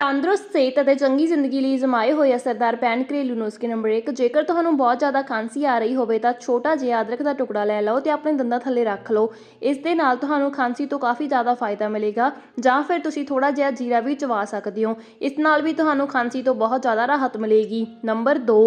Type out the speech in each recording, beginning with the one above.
ਤੰਦਰੁਸਤ ਸਿਹਤ ਅਤੇ ਚੰਗੀ ਜ਼ਿੰਦਗੀ ਲਈ ਜਮਾਏ ਹੋਏ ਅਸਰਦਾਰ ਪੈਨ ਘਰੇਲੂ ਨੁਸਖੇ ਨੰਬਰ 1 ਜੇਕਰ ਤੁਹਾਨੂੰ ਬਹੁਤ ਜ਼ਿਆਦਾ ਖਾਂਸੀ ਆ ਰਹੀ ਹੋਵੇ ਤਾਂ ਛੋਟਾ ਜਿਹਾ ਅਦਰਕ ਦਾ ਟੁਕੜਾ ਲੈ ਲਓ ਤੇ ਆਪਣੇ ਦੰਦਾਂ ਥੱਲੇ ਰੱਖ ਲਓ। ਇਸ ਦੇ ਨਾਲ ਤੁਹਾਨੂੰ ਖਾਂਸੀ ਤੋਂ ਕਾਫੀ ਜ਼ਿਆਦਾ ਫਾਇਦਾ ਮਿਲੇਗਾ। ਜਾਂ ਫਿਰ ਤੁਸੀਂ ਥੋੜਾ ਜਿਹਾ ਜੀਰਾ ਵੀ ਚਵਾ ਸਕਦੇ ਹੋ। ਇਸ ਨਾਲ ਵੀ ਤੁਹਾਨੂੰ ਖਾਂਸੀ ਤੋਂ ਬਹੁਤ ਜ਼ਿਆਦਾ ਰਾਹਤ ਮਿਲੇਗੀ। ਨੰਬਰ 2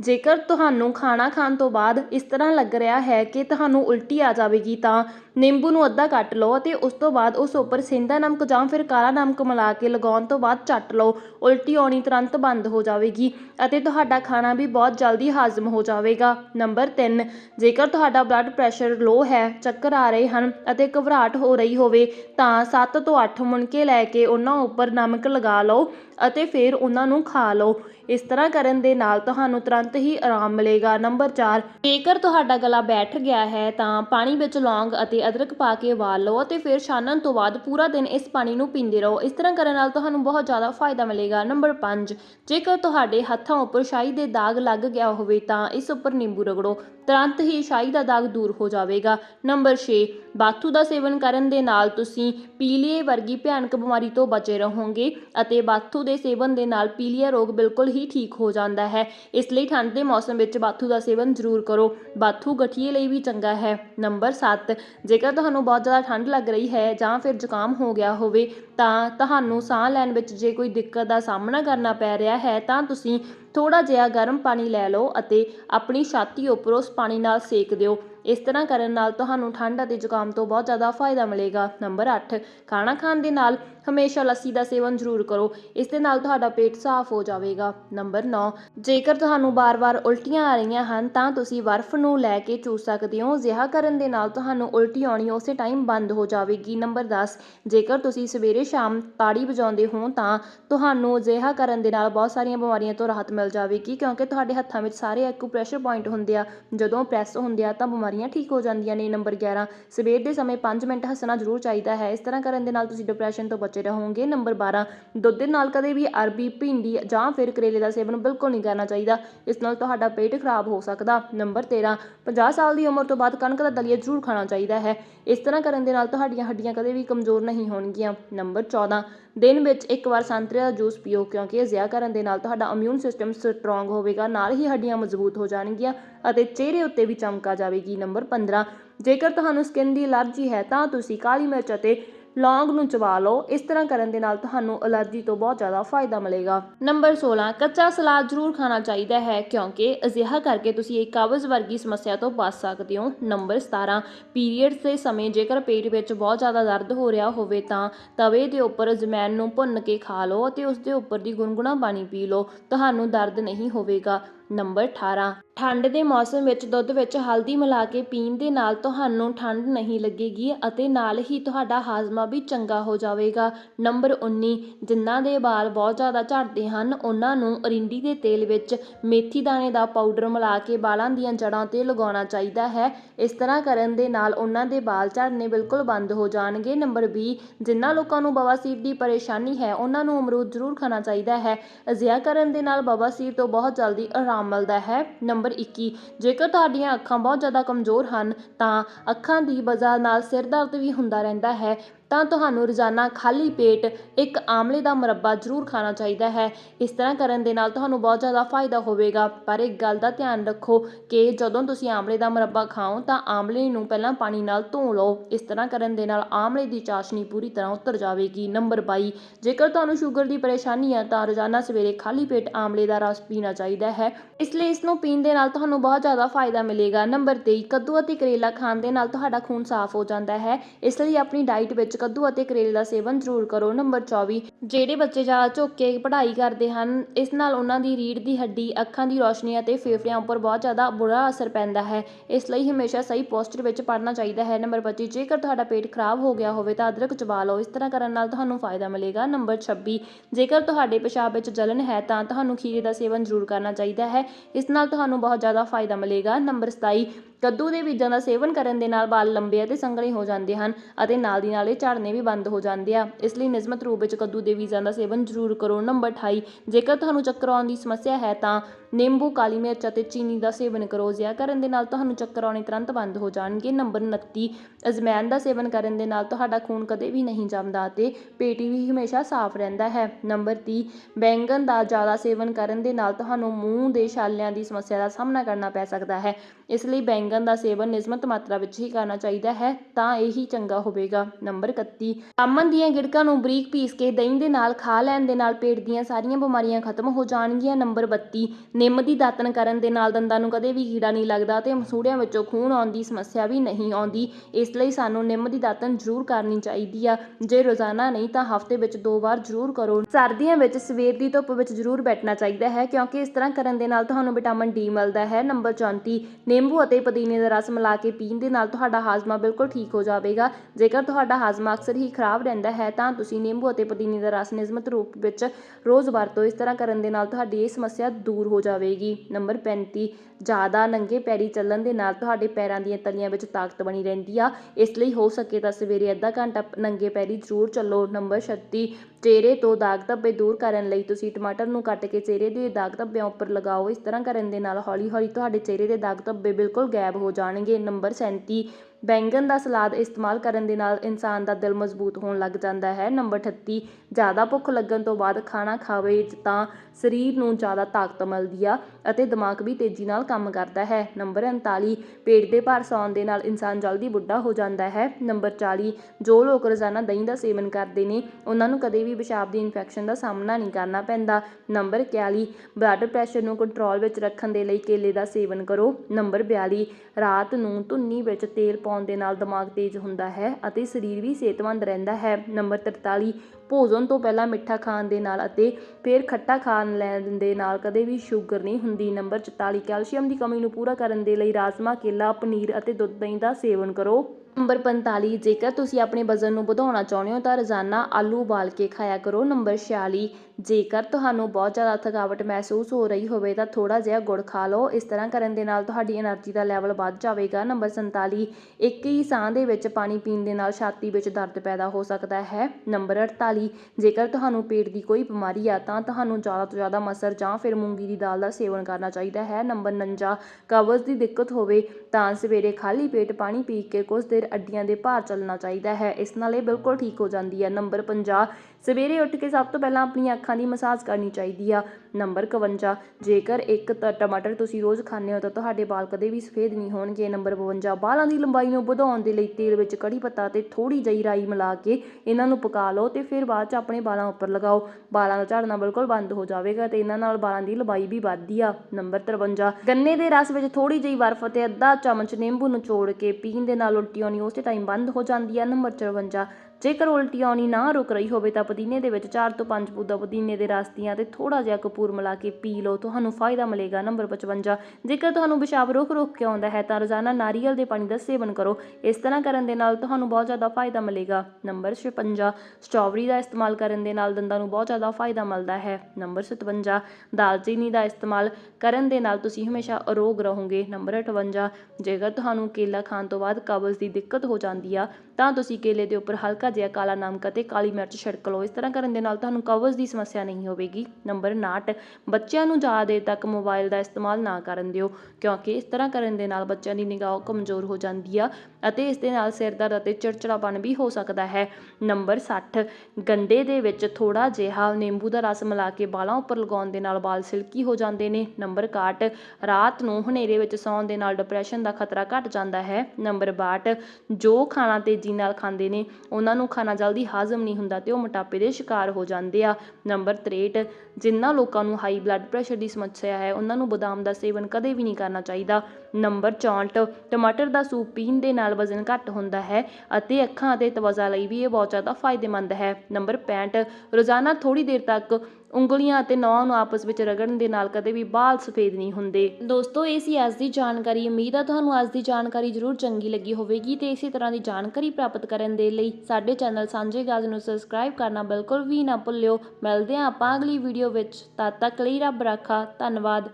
ਜੇਕਰ ਤੁਹਾਨੂੰ ਖਾਣਾ ਖਾਣ ਤੋਂ ਬਾਅਦ ਇਸ ਤਰ੍ਹਾਂ ਲੱਗ ਰਿਹਾ ਹੈ ਕਿ ਤੁਹਾਨੂੰ ਉਲਟੀ ਆ ਜਾਵੇਗੀ ਤਾਂ ਨਿੰਬੂ ਨੂੰ ਅੱਧਾ ਕੱਟ ਲਓ ਅਤੇ ਉਸ ਤੋਂ ਬਾਅਦ ਉਸ ਉੱਪਰ ਸੇਂਦਾ ਨਮਕ ਜਾਂ ਫਿਰ ਕਾਲਾ ਨਮਕ ਮਿਲਾ ਕੇ ਲਗਾਉਣ ਤੋਂ ਬਾਅਦ ਚੱਟ ਲਓ। ਉਲਟੀ ਆਉਣੀ ਤੁਰੰਤ ਬੰਦ ਹੋ ਜਾਵੇਗੀ ਅਤੇ ਤੁਹਾਡਾ ਖਾਣਾ ਵੀ ਬਹੁਤ ਜਲਦੀ ਹਾਜ਼ਮ ਹੋ ਜਾਵੇਗਾ। ਨੰਬਰ 3 ਜੇਕਰ ਤੁਹਾਡਾ ਬਲੱਡ ਪ੍ਰੈਸ਼ਰ ਲੋ ਹੈ, ਚੱਕਰ ਆ ਰਹੇ ਹਨ ਅਤੇ ਘਬਰਾਹਟ ਹੋ ਰਹੀ ਹੋਵੇ ਤਾਂ 7 ਤੋਂ 8 ਮੁਣਕੇ ਲੈ ਕੇ ਉਹਨਾਂ ਉੱਪਰ ਨਮਕ ਲਗਾ ਲਓ। ਅਤੇ ਫਿਰ ਉਹਨਾਂ ਨੂੰ ਖਾ ਲਓ। ਇਸ ਤਰ੍ਹਾਂ ਕਰਨ ਦੇ ਨਾਲ ਤੁਹਾਨੂੰ ਤੁਰੰਤ ਹੀ ਆਰਾਮ ਮਿਲੇਗਾ। ਨੰਬਰ 4 ਜੇਕਰ ਤੁਹਾਡਾ ਗਲਾ ਬੈਠ ਗਿਆ ਹੈ ਤਾਂ ਪਾਣੀ ਵਿੱਚ ਲੌਂਗ ਅਤੇ ਅਦਰਕ ਪਾ ਕੇ ਉਬਾਲ ਲਓ ਅਤੇ ਫਿਰ ਛਾਨਣ ਤੋਂ ਬਾਅਦ ਪੂਰਾ ਦਿਨ ਇਸ ਪਾਣੀ ਨੂੰ ਪੀਂਦੇ ਰਹੋ। ਇਸ ਤਰ੍ਹਾਂ ਕਰਨ ਨਾਲ ਤੁਹਾਨੂੰ ਬਹੁਤ ਜ਼ਿਆਦਾ ਫਾਇਦਾ ਮਿਲੇਗਾ। ਨੰਬਰ 5 ਜੇਕਰ ਤੁਹਾਡੇ ਹੱਥਾਂ ਉੱਪਰ ਸ਼ਾਈ ਦੇ ਦਾਗ ਲੱਗ ਗਿਆ ਹੋਵੇ ਤਾਂ ਇਸ ਉੱਪਰ ਨਿੰਬੂ ਰਗੜੋ। ਤੁਰੰਤ ਹੀ ਸ਼ਾਈ ਦਾ ਦਾਗ ਦੂਰ ਹੋ ਜਾਵੇਗਾ। ਨੰਬਰ 6 ਬਾਥੂ ਦਾ ਸੇਵਨ ਕਰਨ ਦੇ ਨਾਲ ਤੁਸੀਂ ਪੀਲੀਏ ਵਰਗੀ ਭਿਆਨਕ ਬਿਮਾਰੀ ਤੋਂ ਬਚੇ ਰਹੋਗੇ ਅਤੇ ਬਾਥੂ ਦੇ ਸੇਵਨ ਦੇ ਨਾਲ ਪੀਲੀਆ ਰੋਗ ਬਿਲਕੁਲ ਹੀ ਠੀਕ ਹੋ ਜਾਂਦਾ ਹੈ। ਇਸ ਲਈ ਠੰਡ ਦੇ ਮੌਸਮ ਵਿੱਚ ਬਾਥੂ ਦਾ ਸੇਵਨ ਜ਼ਰੂਰ ਕਰੋ। ਬਾਥੂ ਗਠੀਏ ਲਈ ਵੀ ਚੰਗਾ ਹੈ। ਨੰਬਰ 7 ਜੇਕਰ ਤੁਹਾਨੂੰ ਬਹੁਤ ਜ਼ਿਆਦਾ ਠੰਡ ਲੱਗ ਰਹੀ ਹੈ ਜਾਂ ਫਿਰ ਜ਼ੁਕਾਮ ਹੋ ਗਿਆ ਹੋਵੇ, ਤਾਂ ਤੁਹਾਨੂੰ ਸਾਹ ਲੈਣ ਵਿੱਚ ਜੇ ਕੋਈ ਦਿੱਕਤ ਦਾ ਸਾਹਮਣਾ ਕਰਨਾ ਪੈ ਰਿਹਾ ਹੈ, ਤਾਂ ਤੁਸੀਂ ਥੋੜਾ ਜਿਹਾ ਗਰਮ ਪਾਣੀ ਲੈ ਲਓ ਅਤੇ ਆਪਣੀ ਛਾਤੀ ਉੱਪਰ ਉਸ ਪਾਣੀ ਨਾਲ ਸੇਕ ਦਿਓ। ਇਸ ਤਰ੍ਹਾਂ ਕਰਨ ਨਾਲ ਤੁਹਾਨੂੰ ਠੰਡ ਅਤੇ ਜ਼ੁਕਾਮ ਤੋਂ ਬਹੁਤ ਜ਼ਿਆਦਾ ਫਾਇਦਾ ਮਿਲੇਗਾ। ਨੰਬਰ 8 ਖਾਣਾ ਖਾਣ ਦੇ ਨਾਲ ਹਮੇਸ਼ਾ ਲੱਸੀ ਦਾ ਸੇਵਨ ਜ਼ਰੂਰ ਕਰੋ। ਇਸ ਦੇ ਨਾਲ ਤੁਹਾਡਾ ਪੇਟ ਸਾਫ਼ ਹੋ ਜਾਵੇਗਾ। ਨੰਬਰ 9 ਜੇਕਰ ਤੁਹਾਨੂੰ ਬਾਰ-ਬਾਰ ਉਲਟੀਆਂ ਆ ਰਹੀਆਂ ਹਨ ਤਾਂ ਤੁਸੀਂ ਬਰਫ਼ ਨੂੰ ਲੈ ਕੇ ਚੂਸ ਸਕਦੇ ਹੋ। ਅਜਿਹਾ ਕਰਨ ਦੇ ਨਾਲ ਤੁਹਾਨੂੰ ਉਲਟੀ ਆਉਣੀ ਉਸੇ ਟਾਈਮ ਬੰਦ ਹੋ ਜਾਵੇਗੀ। ਨੰਬਰ 10 ਜੇਕਰ ਤੁਸੀਂ ਸਵੇਰੇ ਸ਼ਾਮ ਤਾੜੀ ਵਜਾਉਂਦੇ ਹੋ ਤਾਂ ਤੁਹਾਨੂੰ ਅਜਿਹਾ ਕਰਨ ਦੇ ਨਾਲ ਬਹੁਤ ਸਾਰੀਆਂ ਬਿਮਾਰੀਆਂ ਤੋਂ ਰਾਹਤ ਮਿਲ ਜਾਵੇਗੀ ਕਿਉਂਕਿ ਤੁਹਾਡੇ ਹੱਥਾਂ ਵਿੱਚ ਸਾਰੇ ਐਕੂਪ੍ਰੈਸ਼ਰ ਪੁਆਇੰਟ ਹੁੰਦੇ ਆ। ਜਦੋਂ ਪ੍ਰੈਸ ਹੁੰਦੇ ਆ ਤਾਂ ਬਿਮਾਰੀ ਬਿਮਾਰੀਆਂ ਠੀਕ ਹੋ ਜਾਂਦੀਆਂ ਨੇ। ਨੰਬਰ 11 ਸਵੇਰ ਦੇ ਸਮੇਂ 5 ਮਿੰਟ ਹੱਸਣਾ ਜ਼ਰੂਰ ਚਾਹੀਦਾ ਹੈ। ਇਸ ਤਰ੍ਹਾਂ ਕਰਨ ਦੇ ਨਾਲ ਤੁਸੀਂ ਡਿਪਰੈਸ਼ਨ ਤੋਂ ਬਚੇ ਰਹੋਗੇ। ਨੰਬਰ 12 ਦੁੱਧ ਦੇ ਨਾਲ ਕਦੇ ਵੀ ਅਰਬੀ, ਭਿੰਡੀ ਜਾਂ ਫਿਰ ਕਰੇਲੇ ਦਾ ਸੇਵਨ ਬਿਲਕੁਲ ਨਹੀਂ ਕਰਨਾ ਚਾਹੀਦਾ। ਇਸ ਨਾਲ ਤੁਹਾਡਾ ਪੇਟ ਖਰਾਬ ਹੋ ਸਕਦਾ। ਨੰਬਰ 13 50 ਸਾਲ ਦੀ ਉਮਰ ਤੋਂ ਬਾਅਦ ਕਣਕ ਦਾ ਦਲੀਆ ਜ਼ਰੂਰ ਖਾਣਾ ਚਾਹੀਦਾ ਹੈ। ਇਸ ਤਰ੍ਹਾਂ ਕਰਨ ਦੇ ਨਾਲ ਤੁਹਾਡੀਆਂ ਹੱਡੀਆਂ ਕਦੇ ਵੀ ਕਮਜ਼ੋਰ ਨਹੀਂ ਹੋਣਗੀਆਂ। ਨੰਬਰ 14 ਦਿਨ ਵਿੱਚ ਇੱਕ ਵਾਰ ਸੰਤਰੇ ਦਾ ਜੂਸ ਪੀਓ, ਕਿਉਂਕਿ ਇਹ ਜ਼ਿਆ ਕਰਨ ਦੇ ਨਾਲ ਤੁਹਾਡਾ ਇਮਿਊਨ ਸਿਸਟਮ ਸਟਰੋਂਗ ਹੋਵੇਗਾ, ਨਾਲ ਹੀ ਹੱਡੀਆਂ ਮਜ਼ਬੂਤ ਹੋ ਜਾਣਗੀਆਂ ਅਤੇ ਚਿਹਰੇ ਉੱਤੇ ਵੀ ਚਮਕ ਆ ਜਾਵੇਗੀ। ਨੰਬਰ 15 ਜੇਕਰ ਤੁਹਾਨੂੰ ਸਕਿਨ ਦੀ ਅਲਰਜੀ ਹੈ ਤਾਂ ਤੁਸੀਂ ਕਾਲੀ ਮਿਰਚ ਅਤੇ ਲੌਂਗ ਨੂੰ ਚਬਾ ਲਓ। ਇਸ ਤਰ੍ਹਾਂ ਕਰਨ ਦੇ ਨਾਲ ਤੁਹਾਨੂੰ ਅਲਰਜੀ ਤੋਂ ਬਹੁਤ ਜ਼ਿਆਦਾ ਫਾਇਦਾ ਮਿਲੇਗਾ। ਨੰਬਰ 16 ਕੱਚਾ ਸਲਾਦ ਜ਼ਰੂਰ ਖਾਣਾ ਚਾਹੀਦਾ ਹੈ ਕਿਉਂਕਿ ਅਜਿਹਾ ਕਰਕੇ ਤੁਸੀਂ ਇੱਕ ਕਬਜ਼ ਵਰਗੀ ਸਮੱਸਿਆ ਤੋਂ ਬਚ ਸਕਦੇ ਹੋ। ਨੰਬਰ 17 ਪੀਰੀਅਡਸ ਦੇ ਸਮੇਂ ਜੇਕਰ ਪੇਟ ਵਿੱਚ ਬਹੁਤ ਜ਼ਿਆਦਾ ਦਰਦ ਹੋ ਰਿਹਾ ਹੋਵੇ ਤਾਂ ਤਵੇ ਦੇ ਉੱਪਰ ਅਜਮੈਨ ਨੂੰ ਭੁੰਨ ਕੇ ਖਾ ਲਓ ਅਤੇ ਉਸ ਦੇ ਉੱਪਰ ਦੀ ਗੁਨਗੁਣਾ ਪਾਣੀ ਪੀ ਲਓ। ਤੁਹਾਨੂੰ ਦਰਦ ਨਹੀਂ ਹੋਵੇਗਾ। ਨੰਬਰ 18 ਠੰਡ ਦੇ ਮੌਸਮ ਵਿੱਚ ਦੁੱਧ ਵਿੱਚ ਹਲਦੀ ਮਿਲਾ ਕੇ ਪੀਣ ਦੇ ਨਾਲ ਤੁਹਾਨੂੰ ਠੰਡ ਨਹੀਂ ਲੱਗੇਗੀ ਅਤੇ ਨਾਲ ਹੀ ਤੁਹਾਡਾ ਹਾਜ਼ਮਾ ਵੀ ਚੰਗਾ ਹੋ ਜਾਵੇਗਾ। ਨੰਬਰ 19 ਜਿਨ੍ਹਾਂ ਦੇ ਵਾਲ ਬਹੁਤ ਜ਼ਿਆਦਾ ਝੜਦੇ ਹਨ, ਉਹਨਾਂ ਨੂੰ ਅਰਿੰਡੀ ਦੇ ਤੇਲ ਵਿੱਚ ਮੇਥੀ ਦਾਣੇ ਦਾ ਪਾਊਡਰ ਮਿਲਾ ਕੇ ਵਾਲਾਂ ਦੀਆਂ ਜੜ੍ਹਾਂ ਤੇ ਲਗਾਉਣਾ ਚਾਹੀਦਾ ਹੈ। ਇਸ ਤਰ੍ਹਾਂ ਕਰਨ ਦੇ ਨਾਲ ਉਹਨਾਂ ਦੇ ਵਾਲ ਝੜਨੇ ਬਿਲਕੁਲ ਬੰਦ ਹੋ ਜਾਣਗੇ। ਨੰਬਰ 20 ਜਿਨ੍ਹਾਂ ਲੋਕਾਂ ਨੂੰ ਬਵਾਸੀਰ ਦੀ ਪਰੇਸ਼ਾਨੀ ਹੈ, ਉਹਨਾਂ ਨੂੰ ਅਮਰੂਦ ਜ਼ਰੂਰ ਖਾਣਾ ਚਾਹੀਦਾ ਹੈ। ਅਜਿਹਾ ਕਰਨ ਦੇ ਨਾਲ ਬਵਾਸੀਰ ਤੋਂ ਬਹੁਤ ਜਲਦੀ ਆਰਾਮ ਮਿਲਦਾ ਹੈ। ਨੰਬਰ 21 ਜੇਕਰ ਤੁਹਾਡੀਆਂ ਅੱਖਾਂ ਬਹੁਤ ਜ਼ਿਆਦਾ ਕਮਜ਼ੋਰ ਹਨ, ਤਾਂ ਅੱਖਾਂ ਦੀ ਵਜ੍ਹਾ ਨਾਲ ਸਿਰ ਦਰਦ ਵੀ ਹੁੰਦਾ ਰਹਿੰਦਾ ਹੈ। ਤਾਂ ਤੁਹਾਨੂੰ ਰੋਜ਼ਾਨਾ ਖਾਲੀ ਪੇਟ ਇੱਕ ਆਮਲੇ ਦਾ ਮੁਰੱਬਾ ਜ਼ਰੂਰ ਖਾਣਾ ਚਾਹੀਦਾ ਹੈ। ਇਸ ਤਰ੍ਹਾਂ ਕਰਨ ਦੇ ਨਾਲ ਤੁਹਾਨੂੰ ਬਹੁਤ ਜ਼ਿਆਦਾ ਫਾਇਦਾ ਹੋਵੇਗਾ। ਪਰ ਇੱਕ ਗੱਲ ਦਾ ਧਿਆਨ ਰੱਖੋ ਕਿ ਜਦੋਂ ਤੁਸੀਂ ਆਮਲੇ ਦਾ ਮੁਰੱਬਾ ਖਾਓ ਤਾਂ ਆਮਲੇ ਨੂੰ ਪਹਿਲਾਂ ਪਾਣੀ ਨਾਲ ਧੋ ਲਓ। ਇਸ ਤਰ੍ਹਾਂ ਕਰਨ ਦੇ ਨਾਲ ਆਮਲੇ ਦੀ ਚਾਸ਼ਨੀ ਪੂਰੀ ਤਰ੍ਹਾਂ ਉਤਰ ਜਾਵੇਗੀ। ਨੰਬਰ 22 ਜੇਕਰ ਤੁਹਾਨੂੰ ਸ਼ੂਗਰ ਦੀ ਪਰੇਸ਼ਾਨੀ ਹੈ ਤਾਂ ਰੋਜ਼ਾਨਾ ਸਵੇਰੇ ਖਾਲੀ ਪੇਟ ਆਮਲੇ ਦਾ ਰਸ ਪੀਣਾ ਚਾਹੀਦਾ ਹੈ। ਇਸ ਲਈ ਇਸ ਨੂੰ ਪੀਣ ਦੇ ਨਾਲ ਤੁਹਾਨੂੰ ਬਹੁਤ ਜ਼ਿਆਦਾ ਫਾਇਦਾ ਮਿਲੇਗਾ। ਨੰਬਰ 23 ਕੱਦੂ ਅਤੇ ਕਰੇਲਾ ਖਾਣ ਦੇ ਨਾਲ ਤੁਹਾਡਾ ਖੂਨ ਸਾਫ਼ ਹੋ ਜਾਂਦਾ ਹੈ। ਇਸ ਲਈ ਆਪਣੀ ਡਾਈਟ ਵਿੱਚ ਕੱਦੂ ਅਤੇ ਕਰੇਲੇ ਦਾ ਸੇਵਨ ਜ਼ਰੂਰ ਕਰੋ। ਨੰਬਰ 24 ਜਿਹੜੇ ਬੱਚੇ ਜ਼ਿਆਦਾ ਝੁੱਕ ਕੇ ਪੜ੍ਹਾਈ ਕਰਦੇ ਹਨ, ਇਸ ਨਾਲ ਉਹਨਾਂ ਦੀ ਰੀੜ੍ਹ ਦੀ ਹੱਡੀ, ਅੱਖਾਂ ਦੀ ਰੋਸ਼ਨੀ ਅਤੇ ਫੇਫੜਿਆਂ ਉੱਪਰ ਬਹੁਤ ਜ਼ਿਆਦਾ ਬੁਰਾ ਅਸਰ ਪੈਂਦਾ ਹੈ। ਇਸ ਲਈ ਹਮੇਸ਼ਾ ਸਹੀ ਪੋਸਚਰ ਵਿੱਚ ਪੜ੍ਹਨਾ ਚਾਹੀਦਾ ਹੈ। ਨੰਬਰ 25 ਜੇਕਰ ਤੁਹਾਡਾ ਪੇਟ ਖਰਾਬ ਹੋ ਗਿਆ ਹੋਵੇ ਤਾਂ ਅਦਰਕ ਚਬਾ ਲਓ। ਇਸ ਤਰ੍ਹਾਂ ਕਰਨ ਨਾਲ ਤੁਹਾਨੂੰ ਫਾਇਦਾ ਮਿਲੇਗਾ। ਨੰਬਰ 26 ਜੇਕਰ ਤੁਹਾਡੇ ਪਿਸ਼ਾਬ ਵਿੱਚ ਜਲਨ ਹੈ ਤਾਂ ਤੁਹਾਨੂੰ ਖੀਰੇ ਦਾ ਸੇਵਨ ਜ਼ਰੂਰ ਕਰਨਾ ਚਾਹੀਦਾ ਹੈ। ਇਸ ਨਾਲ ਤੁਹਾਨੂੰ ਬਹੁਤ ਜ਼ਿਆਦਾ ਫਾਇਦਾ ਮਿਲੇਗਾ। ਨੰਬਰ 27 ਕੱਦੂ ਦੇ ਬੀਜਾਂ ਦਾ ਸੇਵਨ ਕਰਨ ਦੇ ਨਾਲ ਵਾਲ ਲੰਬੇ ਅਤੇ ਸੰਘਣੇ ਹੋ ਜਾਂਦੇ ਹਨ ਅਤੇ ਨਾਲ ਦੀ ਨਾਲ ਇਹ ਝੜਨੇ ਵੀ ਬੰਦ ਹੋ ਜਾਂਦੇ ਆ। ਇਸ ਲਈ ਨਿਯਮਤ ਰੂਪ ਵਿੱਚ ਕੱਦੂ ਦੇ ਬੀਜਾਂ ਦਾ ਸੇਵਨ ਜ਼ਰੂਰ ਕਰੋ। ਨੰਬਰ 28 ਜੇਕਰ ਤੁਹਾਨੂੰ ਚੱਕਰ ਆਉਣ ਦੀ ਸਮੱਸਿਆ ਹੈ ਤਾਂ ਨਿੰਬੂ, ਕਾਲੀ ਮਿਰਚ ਅਤੇ ਚੀਨੀ ਦਾ ਸੇਵਨ ਕਰੋ। ਜ਼ਿਆ ਕਰਨ ਦੇ ਨਾਲ ਤੁਹਾਨੂੰ ਚੱਕਰ ਆਉਣੇ ਤੁਰੰਤ ਬੰਦ ਹੋ ਜਾਣਗੇ। ਨੰਬਰ 29 ਅਜਮੈਨ ਦਾ ਸੇਵਨ ਕਰਨ ਦੇ ਨਾਲ ਤੁਹਾਡਾ ਖੂਨ ਕਦੇ ਵੀ ਨਹੀਂ ਜੰਮਦਾ ਅਤੇ ਪੇਟੀ ਵੀ ਹਮੇਸ਼ਾ ਸਾਫ਼ ਰਹਿੰਦਾ ਹੈ। ਨੰਬਰ 30 ਬੈਂਗਣ ਦਾ ਜ਼ਿਆਦਾ ਸੇਵਨ ਕਰਨ ਦੇ ਨਾਲ ਤੁਹਾਨੂੰ ਮੂੰਹ ਦੇ ਛਾਲਿਆਂ ਦੀ ਸਮੱਸਿਆ ਦਾ ਸਾਹਮਣਾ ਕਰਨਾ ਪੈ ਸਕਦਾ ਹੈ। ਇਸ ਲਈ ਬੈਂਗਣ ਦਾ ਸੇਵਨ ਨਿਯਮਤ ਮਾਤਰਾ ਵਿੱਚ ਹੀ ਕਰਨਾ ਚਾਹੀਦਾ ਹੈ, ਤਾਂ ਇਹ ਹੀ ਚੰਗਾ ਹੋਵੇਗਾ। ਨੰਬਰ 31 ਆਮਨ ਦੀਆਂ ਗਿੜਕਾਂ ਨੂੰ ਬਰੀਕ ਪੀਸ ਕੇ ਦਹੀਂ ਦੇ ਨਾਲ, ਖਾ ਲੈਣ ਦੇ ਨਾਲ ਪੇਟ ਦੀਆਂ ਸਾਰੀਆਂ ਬਿਮਾਰੀਆਂ ਖਤਮ ਹੋ ਜਾਣਗੀਆਂ। ਨੰਬਰ 32 ਨਿੰਮ ਦੀ ਦਾਤਨ ਕਰਨ ਦੇ ਨਾਲ ਦੰਦਾਂ ਨੂੰ ਕਦੇ ਵੀ ਕੀੜਾ ਨਹੀਂ ਲੱਗਦਾ ਤੇ ਮਸੂੜਿਆਂ ਵਿੱਚੋਂ ਖੂਨ ਆਉਣ ਦੀ ਸਮੱਸਿਆ ਵੀ ਨਹੀਂ ਆਉਂਦੀ। ਇਸ ਲਈ ਸਾਨੂੰ ਨਿੰਮ ਦੀ ਦਾਤਨ ਜ਼ਰੂਰ ਕਰਨੀ ਚਾਹੀਦੀ ਆ। ਜੇ ਰੋਜ਼ਾਨਾ ਨਹੀਂ ਤਾਂ ਹਫ਼ਤੇ ਵਿੱਚ ਦੋ ਵਾਰ ਜ਼ਰੂਰ ਕਰੋ। ਸਰਦੀਆਂ ਵਿੱਚ ਸਵੇਰ ਦੀ ਧੁੱਪ ਵਿੱਚ ਜ਼ਰੂਰ ਬੈਠਣਾ ਚਾਹੀਦਾ ਹੈ, ਕਿਉਂਕਿ ਇਸ ਤਰ੍ਹਾਂ ਕਰਨ ਦੇ ਨਾਲ ਤੁਹਾਨੂੰ ਵਿਟਾਮਿਨ ਡੀ ਮਿਲਦਾ ਹੈ। ਨੰਬਰ 34 ਨਿੰਬੂ ਅਤੇ ਪੁਦੀਨੇ ਦਾ ਰਸ ਮਿਲਾ ਕੇ ਪੀਣ ਦੇ ਨਾਲ ਤੁਹਾਡਾ ਹਾਜ਼ਮਾ ਬਿਲਕੁਲ ਠੀਕ ਹੋ ਜਾਵੇਗਾ। ਜੇਕਰ ਤੁਹਾਡਾ ਹਾਜ਼ਮਾ ਅਕਸਰ ਹੀ ਖਰਾਬ ਰਹਿੰਦਾ ਹੈ, ਤਾਂ ਤੁਸੀਂ ਨਿੰਬੂ ਅਤੇ ਪੁਦੀਨੇ ਦਾ ਰਸ ਨਿਯਮਿਤ ਰੂਪ ਵਿੱਚ ਰੋਜ਼ ਵਰਤੋ। ਇਸ ਤਰ੍ਹਾਂ ਕਰਨ ਦੇ ਨਾਲ ਤੁਹਾਡੀ ਇਹ ਸਮੱਸਿਆ ਦੂਰ ਹੋ ਜਾਵੇਗੀ। ਨੰਬਰ 35 ਜ਼ਿਆਦਾ ਨੰਗੇ ਪੈਰੀ ਚੱਲਣ ਦੇ ਨਾਲ ਤੁਹਾਡੇ ਪੈਰਾਂ ਦੀਆਂ ਤਲੀਆਂ ਵਿੱਚ ਤਾਕਤ ਬਣੀ ਰਹਿੰਦੀ ਆ। ਇਸ ਲਈ ਹੋ ਸਕੇ ਤਾਂ ਸਵੇਰੇ ਅੱਧਾ ਘੰਟਾ ਨੰਗੇ ਪੈਰੀ ਜ਼ਰੂਰ ਚੱਲੋ। ਨੰਬਰ 36 ਚਿਹਰੇ ਤੋਂ ਦਾਗ ਧੱਬੇ ਦੂਰ ਕਰਨ ਲਈ ਤੁਸੀਂ ਟਮਾਟਰ ਨੂੰ ਕੱਟ ਕੇ ਚਿਹਰੇ ਦੇ ਦਾਗ ਧੱਬਿਆਂ ਉੱਪਰ ਲਗਾਓ। ਇਸ ਤਰ੍ਹਾਂ ਕਰਨ ਦੇ ਨਾਲ ਹੌਲੀ ਹੌਲੀ ਤੁਹਾਡੇ ਚਿਹਰੇ ਦੇ ਦਾਗ ਧੱਬੇ ਬਿਲਕੁਲ ਗਾਇਬ ਹੋ ਜਾਣਗੇ। ਨੰਬਰ 37 ਬੈਂਗਣ ਦਾ ਸਲਾਦ ਇਸਤੇਮਾਲ ਕਰਨ ਦੇ ਨਾਲ ਇਨਸਾਨ ਦਾ ਦਿਲ ਮਜ਼ਬੂਤ ਹੋਣ ਲੱਗ ਜਾਂਦਾ ਹੈ। ਨੰਬਰ 38 ਜ਼ਿਆਦਾ ਭੁੱਖ ਲੱਗਣ ਤੋਂ ਬਾਅਦ ਖਾਣਾ ਖਾਵੇ ਤਾਂ ਸਰੀਰ ਨੂੰ ਜ਼ਿਆਦਾ ਤਾਕਤ ਮਿਲਦੀ ਆ ਅਤੇ ਦਿਮਾਗ ਵੀ ਤੇਜ਼ੀ ਨਾਲ ਕੰਮ ਕਰਦਾ ਹੈ। ਨੰਬਰ 39 ਪੇਟ ਦੇ ਭਾਰ ਸੌਣ ਦੇ ਨਾਲ ਇਨਸਾਨ ਜਲਦੀ ਬੁੱਢਾ ਹੋ ਜਾਂਦਾ ਹੈ। ਨੰਬਰ 40 ਜੋ ਲੋਕ ਰੋਜ਼ਾਨਾ ਦਹੀਂ ਦਾ ਸੇਵਨ ਕਰਦੇ ਨੇ, ਉਹਨਾਂ ਨੂੰ ਕਦੇ ਵੀ ਪਿਸ਼ਾਬ ਦੀ ਇਨਫੈਕਸ਼ਨ ਦਾ ਸਾਹਮਣਾ ਨਹੀਂ ਕਰਨਾ ਪੈਂਦਾ। ਨੰਬਰ 41 ਬਲੱਡ ਪ੍ਰੈਸ਼ਰ ਨੂੰ ਕੰਟਰੋਲ ਵਿੱਚ ਰੱਖਣ ਦੇ ਲਈ ਕੇਲੇ ਦਾ ਸੇਵਨ ਕਰੋ। ਨੰਬਰ 42 ਰਾਤ ਨੂੰ ਧੁੰਨੀ ਵਿੱਚ ਤੇਲ ਪਾਉਣ ਦੇ ਨਾਲ ਦਿਮਾਗ ਤੇਜ਼ ਹੁੰਦਾ ਹੈ ਅਤੇ ਸਰੀਰ ਵੀ ਸਿਹਤਮੰਦ ਰਹਿੰਦਾ ਹੈ। ਨੰਬਰ 43 ਭੋਜਨ ਤੋਂ ਪਹਿਲਾਂ ਮਿੱਠਾ ਖਾਣ ਦੇ ਨਾਲ ਅਤੇ ਫਿਰ ਖੱਟਾ ਖਾਣ ਲੈਣ ਦੇ ਨਾਲ ਕਦੇ ਵੀ ਸ਼ੂਗਰ ਨਹੀਂ ਹੁੰਦੀ। ਨੰਬਰ 44 ਕੈਲਸ਼ੀਅਮ ਦੀ ਕਮੀ ਨੂੰ ਪੂਰਾ ਕਰਨ ਦੇ ਲਈ ਰਾਜਮਾ, ਕੇਲਾ, ਪਨੀਰ ਅਤੇ ਦੁੱਧ ਦਹੀਂ ਦਾ ਸੇਵਨ ਕਰੋ। ਨੰਬਰ 45 ਜੇਕਰ ਤੁਸੀਂ ਆਪਣੇ ਵਜ਼ਨ ਨੂੰ ਵਧਾਉਣਾ ਚਾਹੁੰਦੇ ਹੋ ਤਾਂ ਰੋਜ਼ਾਨਾ ਆਲੂ ਉਬਾਲ ਕੇ ਖਾਇਆ ਕਰੋ। ਨੰਬਰ 46 ਜੇਕਰ ਤੁਹਾਨੂੰ ਬਹੁਤ ਜ਼ਿਆਦਾ ਥਕਾਵਟ ਮਹਿਸੂਸ ਹੋ ਰਹੀ ਹੋਵੇ ਤਾਂ ਥੋੜਾ ਜਿਹਾ ਗੁੜ ਖਾ ਲਓ। ਇਸ ਤਰ੍ਹਾਂ ਕਰਨ ਦੇ ਨਾਲ ਤੁਹਾਡੀ એનર્ਜੀ ਦਾ ਲੈਵਲ ਵੱਧ ਜਾਵੇਗਾ। ਨੰਬਰ 47 ਇੱਕ ਹੀ ਸਾਹ ਦੇ ਵਿੱਚ ਪਾਣੀ ਪੀਣ ਦੇ ਨਾਲ ਛਾਤੀ ਵਿੱਚ ਦਰਦ ਪੈਦਾ ਹੋ ਸਕਦਾ ਹੈ। ਨੰਬਰ 48 ਜੇਕਰ ਤੁਹਾਨੂੰ ਪੇਟ ਦੀ ਕੋਈ ਬਿਮਾਰੀ ਆ ਤਾਂ ਤੁਹਾਨੂੰ ਜ਼ਿਆਦਾ ਤੋਂ ਜ਼ਿਆਦਾ ਮਸਰ ਜਾਂ ਫਿਰ ਮੂੰਗੀ ਦੀ ਦਾਲ ਦਾ ਸੇਵਨ ਕਰਨਾ ਚਾਹੀਦਾ ਹੈ। ਨੰਬਰ 49 ਕਬਜ਼ ਦੀ ਦਿੱਕਤ ਹੋਵੇ ਤਾਂ ਸਵੇਰੇ ਖਾਲੀ ਪੇਟ ਪਾਣੀ ਪੀ ਕੇ ਕੁਝ ਦੇਰ ਅੱਡੀਆਂ ਦੇ ਭਾਰ ਚੱਲਣਾ ਚਾਹੀਦਾ ਹੈ। ਇਸ ਨਾਲ ਇਹ ਬਿਲਕੁਲ ਠੀਕ ਹੋ ਜਾਂਦੀ ਹੈ। ਨੰਬਰ 50 ਸਵੇਰੇ ਉੱਠ ਕੇ ਸਭ ਤੋਂ ਪਹਿਲਾਂ ਆਪਣੀਆਂ ਅੱਖਾਂ ਦੀ ਮਸਾਜ ਕਰਨੀ ਚਾਹੀਦੀ ਆ। ਨੰਬਰ 51 ਜੇਕਰ ਇੱਕ ਟਮਾਟਰ ਤੁਸੀਂ ਰੋਜ਼ ਖਾਂਦੇ ਹੋ ਤਾਂ ਤੁਹਾਡੇ ਵਾਲ ਕਦੇ ਵੀ ਸਫੇਦ ਨਹੀਂ ਹੋਣਗੇ। ਨੰਬਰ 52 ਵਾਲਾਂ ਦੀ ਲੰਬਾਈ ਨੂੰ ਵਧਾਉਣ ਦੇ ਲਈ ਤੇਲ ਵਿੱਚ ਕੜੀ ਪੱਤਾ ਤੇ ਥੋੜੀ ਜਿਹੀ ਰਾਈ ਮਿਲਾ ਕੇ ਇਹਨਾਂ ਨੂੰ ਪਕਾ ਲਓ ਤੇ ਫਿਰ ਬਾਅਦ ਚ ਆਪਣੇ ਬਾਲਾਂ ਉੱਪਰ ਲਗਾਓ। ਬਾਲਾਂ ਦਾ ਝੜਨਾ ਬਿਲਕੁਲ ਬੰਦ ਹੋ ਜਾਵੇਗਾ ਤੇ ਇਹਨਾਂ ਨਾਲ ਬਾਲਾਂ ਦੀ ਲੰਬਾਈ ਵੀ ਵੱਧਦੀ ਆ। ਨੰਬਰ 53 ਗੰਨੇ ਦੇ ਰਸ ਵਿੱਚ ਥੋੜੀ ਜਿਹੀ ਬਰਫ਼ ਅਤੇ ਅੱਧਾ ਚਮਚ ਨਿੰਬੂ ਨਿਚੋੜ ਕੇ ਪੀਣ ਦੇ ਨਾਲ ਉਲਟੀ ਆਉਣੀ ਉਸੇ ਟਾਈਮ ਬੰਦ ਹੋ ਜਾਂਦੀ ਹੈ ਨੰਬਰ 54 ਜੇਕਰ ਉਲਟੀ ਆਉਣੀ ਨਾ ਰੁਕ ਰਹੀ ਹੋਵੇ ਤਾਂ ਪੁਦੀਨੇ ਦੇ ਵਿੱਚ 4 ਤੋਂ 5 ਬੂੰਦਾਂ ਪੁਦੀਨੇ ਦੇ ਰਸ ਦੀਆਂ ਤੇ ਥੋੜਾ ਜਿਹਾ ਕਪੂਰ ਮਿਲਾ ਕੇ ਪੀ ਲਓ। ਤੁਹਾਨੂੰ ਫਾਇਦਾ ਮਿਲੇਗਾ। ਨੰਬਰ 55 ਜੇਕਰ ਤੁਹਾਨੂੰ ਪਿਸ਼ਾਬ ਰੁਕ ਰੁਕ ਕੇ ਆਉਂਦਾ ਹੈ ਤਾਂ ਰੋਜ਼ਾਨਾ ਨਾਰੀਅਲ ਦੇ ਪਾਣੀ ਦਾ ਸੇਵਨ ਕਰੋ। ਇਸ ਤਰ੍ਹਾਂ ਕਰਨ ਦੇ ਨਾਲ ਤੁਹਾਨੂੰ ਬਹੁਤ ਜ਼ਿਆਦਾ ਫਾਇਦਾ ਮਿਲੇਗਾ। ਨੰਬਰ 56 ਸਟ੍ਰਾਬੇਰੀ ਦਾ ਇਸਤੇਮਾਲ ਕਰਨ ਦੇ ਨਾਲ ਦੰਦਾਂ ਨੂੰ ਬਹੁਤ ਜ਼ਿਆਦਾ ਫਾਇਦਾ ਮਿਲਦਾ ਹੈ। ਨੰਬਰ 57 ਦਾਲਚੀਨੀ ਦਾ ਇਸਤੇਮਾਲ ਕਰਨ ਦੇ ਨਾਲ ਤੁਸੀਂ ਹਮੇਸ਼ਾ ਅਰੋਗ ਰਹੋਗੇ। ਨੰਬਰ 58 ਜੇਕਰ ਤੁਹਾਨੂੰ ਕੇਲਾ ਖਾਣ ਤੋਂ ਬਾਅਦ ਕਬਜ਼ ਦੀ ਦਿੱਕਤ ਹੋ ਜਾਂਦੀ ਆ ਤਾਂ ਤੁਸੀਂ ਕੇਲੇ ਦੇ ਉੱਪਰ ਹਲਕਾ ਜਿਹਾ ਕਾਲਾ ਨਮਕ ਅਤੇ ਕਾਲੀ ਮਿਰਚ ਛਿੜਕ ਲਓ। ਇਸ ਤਰ੍ਹਾਂ ਕਰਨ ਦੇ ਨਾਲ ਤੁਹਾਨੂੰ ਕਬਜ਼ ਦੀ ਸਮੱਸਿਆ ਨਹੀਂ ਹੋਵੇਗੀ। ਨੰਬਰ 59 ਬੱਚਿਆਂ ਨੂੰ ਜ਼ਿਆਦਾ ਦੇਰ ਤੱਕ ਮੋਬਾਈਲ ਦਾ ਇਸਤੇਮਾਲ ਨਾ ਕਰਨ ਦਿਓ, ਕਿਉਂਕਿ ਇਸ ਤਰ੍ਹਾਂ ਕਰਨ ਦੇ ਨਾਲ ਬੱਚਿਆਂ ਦੀ ਨਿਗਾਹ ਕਮਜ਼ੋਰ ਹੋ ਜਾਂਦੀ ਆ ਅਤੇ ਇਸ ਦੇ ਨਾਲ ਸਿਰ ਦਰਦ ਅਤੇ ਚਿੜਚਿੜਾਪਨ ਵੀ ਹੋ ਸਕਦਾ ਹੈ। ਨੰਬਰ 60 ਗੰਡੇ ਦੇ ਵਿੱਚ ਥੋੜਾ ਜਿਹਾ ਨਿੰਬੂ ਦਾ ਰਸ ਮਿਲਾ ਕੇ ਬਾਲਾਂ ਉੱਪਰ ਲਗਾਉਣ ਦੇ ਨਾਲ ਬਾਲ ਸਿਲਕੀ ਹੋ ਜਾਂਦੇ ਨੇ। ਨੰਬਰ 61 ਰਾਤ ਨੂੰ ਹਨੇਰੇ ਵਿੱਚ ਸੌਣ ਦੇ ਨਾਲ ਡਿਪਰੈਸ਼ਨ ਦਾ ਖਤਰਾ ਘਟ ਜਾਂਦਾ ਹੈ। ਨੰਬਰ 62 ਜੋ ਖਾਣਾ ਤੇਜ਼ੀ ਨਾਲ ਖਾਂਦੇ ਨੇ। ਉਹਨਾਂ ਨੂੰ ਖਾਣਾ ਜਲਦੀ ਹਾਜ਼ਮ ਨਹੀਂ ਹੁੰਦਾ ਤੇ ਉਹ ਮੋਟਾਪੇ ਦੇ ਸ਼ਿਕਾਰ ਹੋ ਜਾਂਦੇ ਆ। ਨੰਬਰ 63 ਜਿਨ੍ਹਾਂ ਲੋਕਾਂ ਨੂੰ ਹਾਈ ਬਲੱਡ ਪ੍ਰੈਸ਼ਰ ਦੀ ਸਮੱਸਿਆ ਹੈ, ਉਹਨਾਂ ਨੂੰ ਬਦਾਮ ਦਾ ਸੇਵਨ ਕਦੇ ਵੀ ਨਹੀਂ ਕਰਨਾ ਚਾਹੀਦਾ। ਨੰਬਰ 64 ਟਮਾਟਰ ਦਾ ਸੂਪ ਪੀਣ ਦੇ ਨਾਲ ਵਜ਼ਨ ਘੱਟ ਹੁੰਦਾ ਹੈ ਅਤੇ ਅੱਖਾਂ ਅਤੇ ਤਵਚਾ ਲਈ ਵੀ ਇਹ ਬਹੁਤ ਜ਼ਿਆਦਾ ਫਾਇਦੇਮੰਦ ਹੈ। ਨੰਬਰ 65 ਰੋਜ਼ਾਨਾ ਥੋੜ੍ਹੀ ਦੇਰ ਤੱਕ ਉਂਗਲੀਆਂ ਅਤੇ ਨੌਹਾਂ ਨੂੰ ਆਪਸ ਵਿੱਚ ਰਗੜਨ ਦੇ ਨਾਲ ਕਦੇ ਵੀ ਬਾਲ ਸਫੇਦ ਨਹੀਂ ਹੁੰਦੇ। ਦੋਸਤੋ, ਇਹ ਸੀ ਅੱਜ ਦੀ ਜਾਣਕਾਰੀ। ਉਮੀਦ ਆ ਤੁਹਾਨੂੰ ਅੱਜ ਦੀ ਜਾਣਕਾਰੀ ਜ਼ਰੂਰ ਚੰਗੀ ਲੱਗੀ ਹੋਵੇਗੀ ਤੇ ਇਸੇ ਤਰ੍ਹਾਂ ਦੀ ਜਾਣਕਾਰੀ ਪ੍ਰਾਪਤ ਕਰਨ ਦੇ ਲਈ ਸਾਡੇ ਚੈਨਲ ਸਾਂਝੇ ਗਾਜ਼ ਨੂੰ ਸਬਸਕ੍ਰਾਈਬ ਕਰਨਾ ਬਿਲਕੁਲ ਵੀ ਨਾ ਭੁੱਲਿਓ। ਮਿਲਦੇ ਹਾਂ ਆਪਾਂ ਅਗਲੀ ਵੀਡੀਓ ਵਿੱਚ। ਤਦ ਤੱਕ ਲਈ ਰੱਬ ਰਾਖਾ। ਧੰਨਵਾਦ।